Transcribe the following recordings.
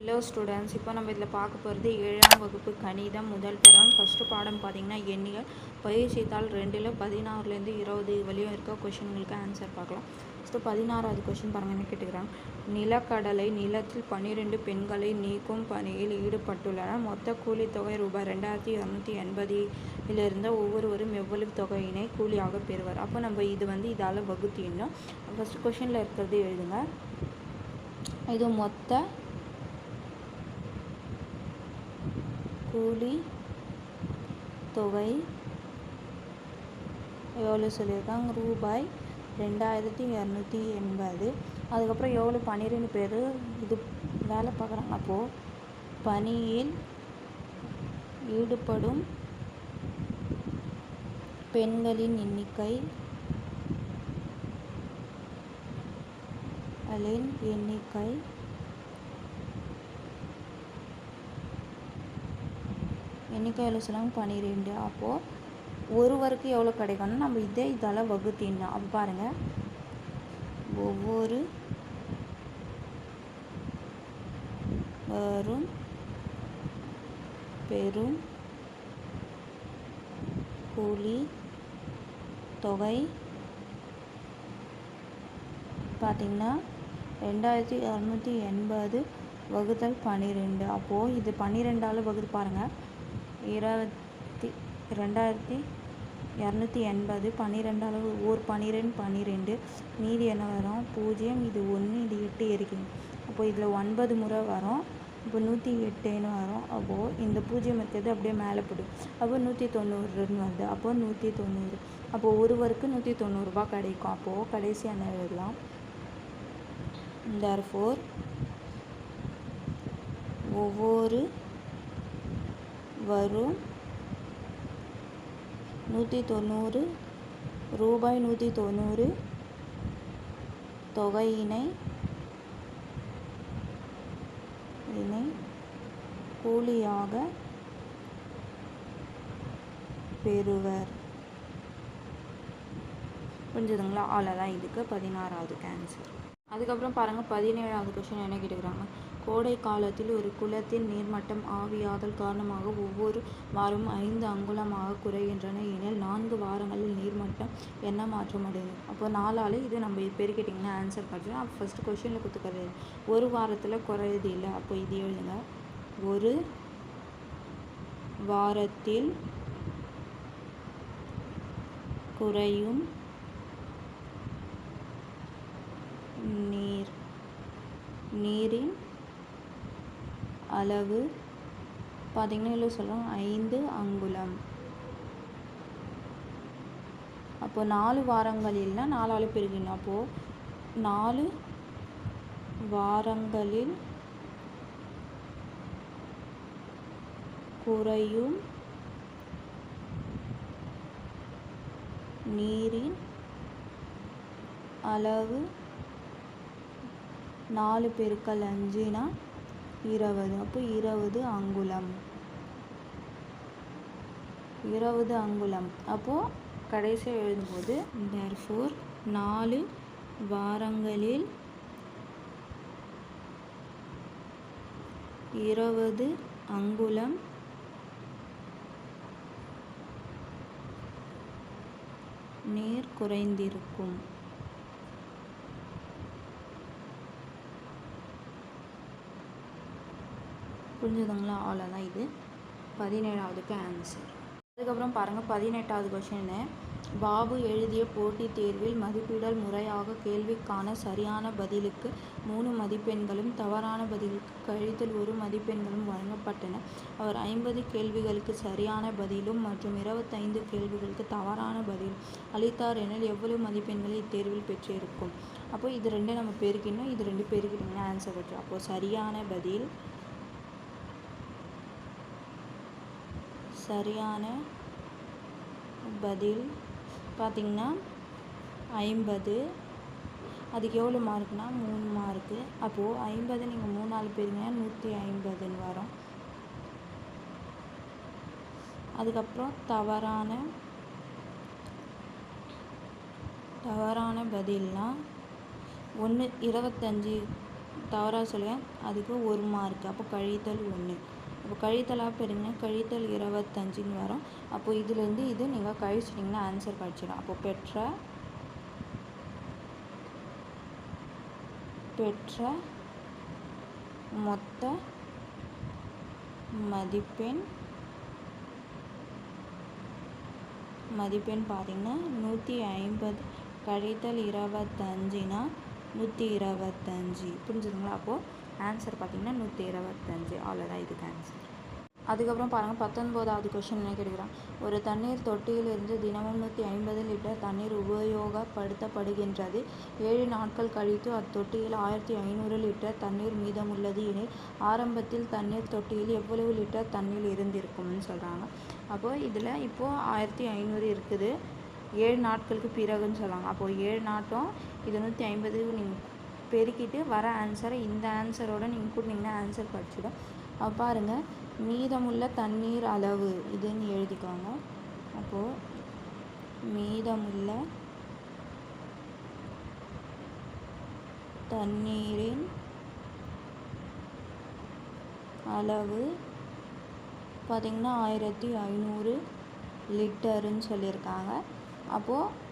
Hello students இப்போ நம்ம இதில் பார்க்க போகிறது ஏழாம் வகுப்பு கணிதம் முதல் படம் ஃபஸ்ட்டு பாடம் பார்த்தீங்கன்னா எண்ணியல். பயிற்சித்தால் ரெண்டில் பதினாறுலேருந்து இருபது வழியும் இருக்க கொஷின்களுக்கு ஆன்சர் பார்க்கலாம். ஃபஸ்ட்டு பதினாறாவது கொஷின் பாருங்கள் என்ன கேட்டுக்கிறாங்க? நிலக்கடலை நிலத்தில் பன்னிரெண்டு பெண்களை நீக்கும் பணியில் ஈடுபட்டுள்ளனர் மொத்த கூலித் தொகை ரூபாய் ரெண்டாயிரத்தி இரநூத்தி எண்பதிலிருந்து ஒவ்வொருவரும் எவ்வளவு தொகையினை கூலியாக பெறுவார்? அப்போ நம்ம இது வந்து இதால் வகுத்து இன்னும் ஃபஸ்ட்டு கொஷினில் இருக்கிறது எழுதுங்க. இது மொத்த கூலி தொகை எவ்வளோ சொல்லியிருக்காங்க? ரூபாய் ரெண்டாயிரத்தி இரநூத்தி எண்பது. அதுக்கப்புறம் எவ்வளோ பன்னிரெண்டு பேர் இது வேலை பார்க்குறாங்க. அப்போது பணியில் ஈடுபடும் பெண்களின் எண்ணிக்கை எண்ணிக்கை எண்ணிக்கை எவ்வளோ சொல்லுவாங்க பன்னிரெண்டு. அப்போது ஒருவருக்கு எவ்வளோ கிடைக்கும்னா நம்ம இதே இதால் வகுத்திடணும். அப்போ பாருங்கள் ஒவ்வொரு வரும் பெரும் கூலி தொகை பார்த்திங்கன்னா ரெண்டாயிரத்தி இரநூத்தி எண்பது வகுத்தல் பன்னிரெண்டு. அப்போது இது பன்னிரெண்டால் வகுத்து பாருங்கள் இருபத்தி ரெண்டாயிரத்தி இரநூத்தி எண்பது பன்னிரெண்டால் ஒரு பன்னிரெண்டு பன்னிரெண்டு. மீதி என்ன வரும்? பூஜ்ஜியம். இது ஒன்று இது எட்டு இருக்குது அப்போது இதில் ஒன்பது முறை வரும். இப்போ நூற்றி எட்டுன்னு வரும். அப்போது இந்த பூஜ்ஜியம் இருக்கிறது அப்படியே மேலே போடும் அப்போ நூற்றி தொண்ணூறுன்னு வருது. அப்போது நூற்றி தொண்ணூறு. அப்போது ஒருவருக்கு நூற்றி தொண்ணூறுரூபா கிடைக்கும். அப்போது கடைசி என்ன எழுதலாம்? ஃபோர் ஒவ்வொரு வரும். நூற்றி தொண்ணூறு. ரூபாய் நூற்றி தொண்ணூறு. தொகையினை இனை கூலியாக பெறுவர். புரிஞ்சுதுங்களா? அவ்வளோதான் இதுக்கு பதினாறாவது கேன்சர் அதுக்கப்புறம் பாருங்கள் பதினேழாவது கொஷின் என்ன கேட்டுக்கிறாங்க? கோடை காலத்தில் ஒரு குளத்தின் நீர்மட்டம் ஆவியாதல் காரணமாக ஒவ்வொரு வாரமும் ஐந்து அங்குலமாக குறைகின்றன. எனில் நான்கு வாரங்களில் நீர்மட்டம் என்ன மாற்றம் அடையும்? அப்போ நாலால் இது நம்ம பெருக்கிட்டிங்கன்னா ஆன்சர் கிடச்சிடும் அப்போ ஃபஸ்ட்டு கொஷினில் கொடுத்துக்கிறது ஒரு வாரத்தில் குறையது இல்லை. அப்போ இது எழுதுங்க. ஒரு வாரத்தில் குறையும் நீர் நீரின் அளவு பார்த்திங்கன்னா இல்லை சொல்கிறோம் ஐந்து அங்குலம். அப்போது நாலு வாரங்களில்னா நாலால் பெருக்கணும் அப்போது நாலு வாரங்களில் குறையும் நீரின் அளவு நாலு பெருக்கல் அஞ்சுனா இருபது. அப்போ இருபது அங்குலம். இருபது அங்குலம். அப்போது கடைசியாக எழுதும்போது தர்ஃபோர் நாலு வாரங்களில் இருபது அங்குலம். நீர் குறைந்திருக்கும். புரிஞ்சுதுங்களா? அவ்வளோதான் இது. பதினேழாவதுக்கு ஆன்சர் அதுக்கப்புறம் பாருங்கள் பதினெட்டாவது கொஷின்னு பாபு எழுதிய போட்டித் தேர்வில் மதிப்பீடல் முறையாக கேள்விக்கான சரியான பதிலுக்கு மூணு மதிப்பெண்களும் தவறான பதிலுக்கு கழித்தல் ஒரு மதிப்பெண்களும் வழங்கப்பட்டன. அவர் ஐம்பது கேள்விகளுக்கு சரியான பதிலும் மற்றும் இருபத்தைந்து கேள்விகளுக்கு தவறான பதில் அளித்தார் எனில் எவ்வளவு மதிப்பெண்களை இத்தேர்வில் பெற்றிருக்கும்? அப்போ இது ரெண்டும் நம்ம பெருக்கினோம் இது ரெண்டு பெருக்கிட்டோம்னா ஆன்சர் பெற்றோம் அப்போது சரியான பதில் சரியான பதில் பார்த்திங்கன்னா ஐம்பது. அதுக்கு எவ்வளோ மார்க்குனா மூணு மார்க்கு. அப்போது ஐம்பது நீங்கள் மூணு நாலு பேருங்க நூற்றி ஐம்பதுன்னு வரும். அதுக்கப்புறம் தவறான தவறான பதில்னா ஒன்று இருபத்தஞ்சி தவறாக சொல்லுவேன் அதுக்கு ஒரு மார்க் அப்போ கழித்தல் ஒன்று இப்போ கழித்தலாக பெருங்க கழித்தல் இருபத்தஞ்சுன்னு வரும். அப்போ இதுலேருந்து இது நீங்கள் கழிச்சிட்டிங்கன்னா ஆன்சர் கிடச்சிடும் அப்போ பெற்ற பெற்ற மொத்த மதிப்பெண் மதிப்பெண் பார்த்தீங்கன்னா நூற்றி ஐம்பது. கழித்தல் இருபத்தஞ்சினா நூற்றி இருபத்தஞ்சி. புரிஞ்சுதுங்களா? அப்போது ஆன்சர் பார்த்தீங்கன்னா நூற்றி இருபத்தஞ்சு. அவ்வளோதான் இதுக்கு ஆன்சர் அதுக்கப்புறம் பாருங்கள் பத்தொன்பதாவது கொஷின் என்ன கேட்குறான்? ஒரு தண்ணீர் தொட்டியிலிருந்து தினமும் நூற்றி ஐம்பது லிட்டர் தண்ணீர் உபயோகப்படுத்தப்படுகின்றது. ஏழு நாட்கள் கழித்து அத்தொட்டியில் ஆயிரத்தி ஐநூறு லிட்டர் தண்ணீர் மீதமுள்ளது எனில் ஆரம்பத்தில் தண்ணீர் தொட்டியில் எவ்வளவு லிட்டர் தண்ணீர் இருந்திருக்கும்னு சொல்கிறாங்க அப்போது இதில் இப்போது ஆயிரத்தி ஐநூறு இருக்குது. ஏழு நாட்களுக்கு பிறகுன்னு சொல்லுவாங்க அப்போது ஏழு நாட்டும் இது நூற்றி ஐம்பது நீங்கள் பெருக்கிட்டு வர ஆன்சரை இந்த ஆன்சரோடு நீங்கள் கூட்டினீங்கன்னா ஆன்சர் கிடச்சிடும் அப்போ பாருங்கள் மீதமுள்ள தண்ணீர் அளவு இதுன்னு எழுதிக்கோங்க. அப்போது மீதமுள்ள தண்ணீரின் அளவு பார்த்திங்கன்னா ஆயிரத்தி ஐநூறு லிட்டருன்னு சொல்லியிருக்காங்க. அப்போது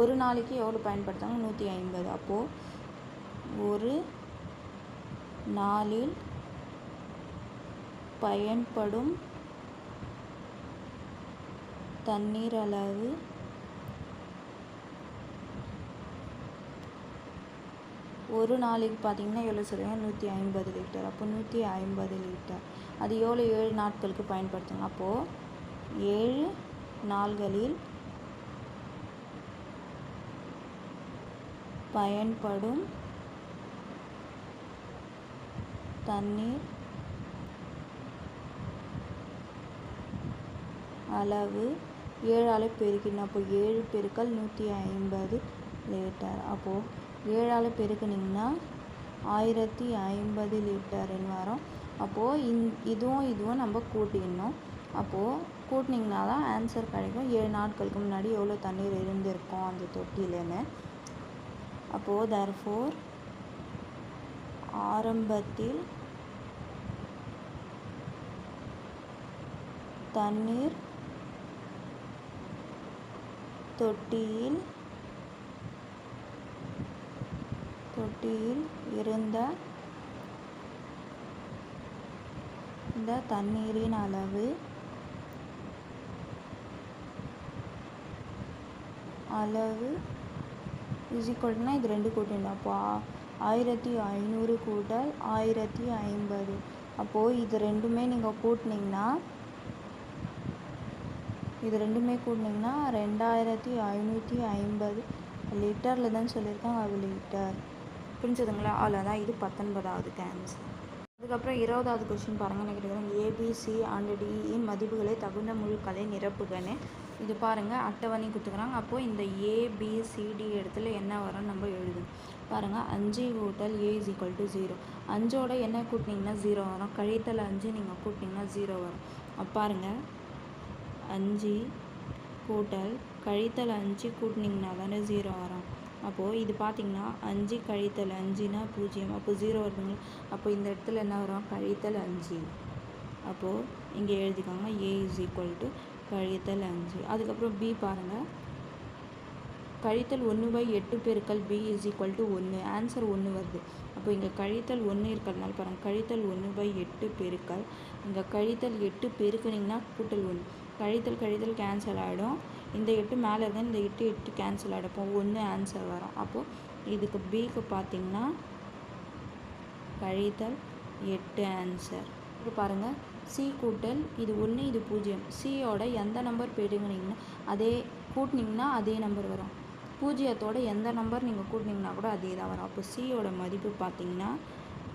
ஒரு நாளைக்கு எவ்வளோ பயன்படுத்தாங்க நூற்றி ஐம்பது. அப்போது ஒரு நாளில் பயன்படும் தண்ணீர் அளவு ஒரு நாளைக்கு பார்த்தீங்கன்னா எவ்வளோ சொல்லுவாங்க நூற்றி ஐம்பது லிட்டர். அப்போ நூற்றி ஐம்பது லிட்டர். அது எவ்வளோ? ஏழு நாட்களுக்கு பயன்படுத்துங்க. அப்போது ஏழு நாள்களில் பயன்படும் தண்ணீர் அளவு ஏழால் பெருக்கணும் அப்போ ஏழு பெருக்கல் நூற்றி ஐம்பது லிட்டர். அப்போது ஏழால் பெருக்குனிங்கன்னா ஆயிரத்தி ஐம்பது லிட்டர்னு வரும். அப்போது இந் இதுவும் இதுவும் நம்ம கூட்டிடணும். அப்போது கூட்டினீங்கன்னா தான் ஆன்சர் கிடைக்கும். ஏழு நாட்களுக்கு முன்னாடி எவ்வளோ தண்ணீர் இருந்திருக்கும் அந்த தொட்டியிலன்னு. அப்போது தர்ஃபோர் ஆரம்பத்தில் தண்ணீர் தொட்டியில் தொட்டியில் இருந்த இந்த தண்ணீரின் அளவு அளவு இஸ் இது ரெண்டு கூட்டிடணும் அப்போ ஆயிரத்தி ஐநூறு கூட்டல் ஆயிரத்தி ஐம்பது. அப்போது இது ரெண்டுமே நீங்கள் கூட்டினீங்கன்னா இது ரெண்டுமே கூட்டினீங்கன்னா ரெண்டாயிரத்தி ஐநூற்றி ஐம்பது லிட்டரில் தான் சொல்லியிருக்காங்க அது லிட்டர். புரிஞ்சதுங்களா? அவ்வளோதான் இது பத்தொன்பதாவது கேன்சர் அதுக்கப்புறம் இருபதாவது கொஸ்டின் பாருங்கள் என்ன கேட்டுக்கிறேன். ஏபிசி அண்ட் டிஇன் மதிப்புகளை தகுந்த முழுக்களை நிரப்புகன்னு இது பாருங்கள் அட்டவணை கொடுத்துக்கிறாங்க. அப்போது இந்த ஏபிசிடி இடத்துல என்ன வரும்னு நம்ம எழுதணும் பாருங்கள் அஞ்சு கூட்டல் A is equal to zero அஞ்சோட என்ன கூட்டினீங்கன்னா ஜீரோ வரும். கழித்தல் அஞ்சு நீங்கள் கூட்டினீங்கன்னா ஜீரோ வரும். பாருங்கள் அஞ்சு கூட்டல் கழித்தல் அஞ்சு கூட்டினீங்கன்னா தானே ஜீரோ வரும். அப்போது இது பார்த்தீங்கன்னா அஞ்சு கழித்தல் அஞ்சுனா பூஜ்ஜியம். அப்போ ஜீரோ வருதுங்க. அப்போ இந்த இடத்துல என்ன வரும்? கழித்தல் அஞ்சு. அப்போது இங்கே எழுதிக்கோங்க. ஏ இஸ் ஈக்குவல் டு கழித்தல் அஞ்சு. அதுக்கப்புறம் பி பாருங்கள் கழித்தல் ஒன்று பை எட்டு பெருக்கல் பி இஸ் ஈக்குவல் டு ஒன்று. ஆன்சர் ஒன்று வருது. அப்போ இங்கே கழித்தல் ஒன்று இருக்கிறதுனால பாருங்கள் கழித்தல் ஒன்று பை எட்டு பெருக்கல். இங்கே கழித்தல் எட்டு பெருக்குனிங்கன்னா கூட்டல் ஒன்று. கழித்தல் கழித்தல் கேன்சல் ஆகிடும் இந்த எட்டு மேலே இருந்தால் இந்த எட்டு எட்டு கேன்சல் ஆகிடும் அப்போ ஒன்று ஆன்சர் வரும். அப்போது இதுக்கு பிக்கு பார்த்தீங்கன்னா கழித்தல் எட்டு ஆன்சர் இப்போ பாருங்கள் சி கூட்டல் இது ஒன்று இது பூஜ்ஜியம். சியோட எந்த நம்பர் பெருங்கினீங்கன்னா அதே கூட்டினீங்கன்னா அதே நம்பர் வரும். பூஜ்ஜியத்தோட எந்த நம்பர் நீங்கள் கூட்டினீங்கன்னா கூட அதே தான் வரும். அப்போ சியோட மதிப்பு பார்த்தீங்கன்னா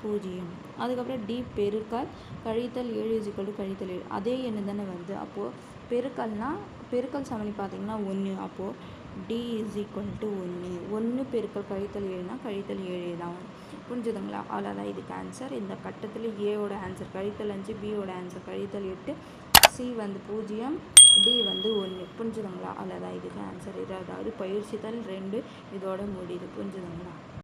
பூஜ்ஜியம். அதுக்கப்புறம் டி பெருக்கல் கழித்தல் ஏழு இசிக்கல் கழித்தல் ஏழு. அதே எண்ணு தானே வருது. அப்போது பெருக்கல்னால் பெருக்கல் சமணி பார்த்தீங்கன்னா ஒன்று அப்போது டி இஸ் ஈக்குவல் டு ஒன்று ஒன்று பெருக்கல் கழித்தல் ஏழுனா கழித்தல் ஏழு தான் வரும். புரிஞ்சுதுங்களா? அவ்வளோதான் இதுக்கு ஆன்சர் இந்த கட்டத்தில் ஏவோட ஆன்சர் கழித்தல் அஞ்சு பியோட ஆன்சர் கழித்தல் எட்டு. சி வந்து பூஜ்ஜியம். டி வந்து ஒன்று புரிஞ்சுதுங்களா? அவ்வளோதான் இதுக்கு ஆன்சர் இருபதாவது பயிற்சித்தல் ரெண்டு இதோட முடியுது. புரிஞ்சுதுங்களா?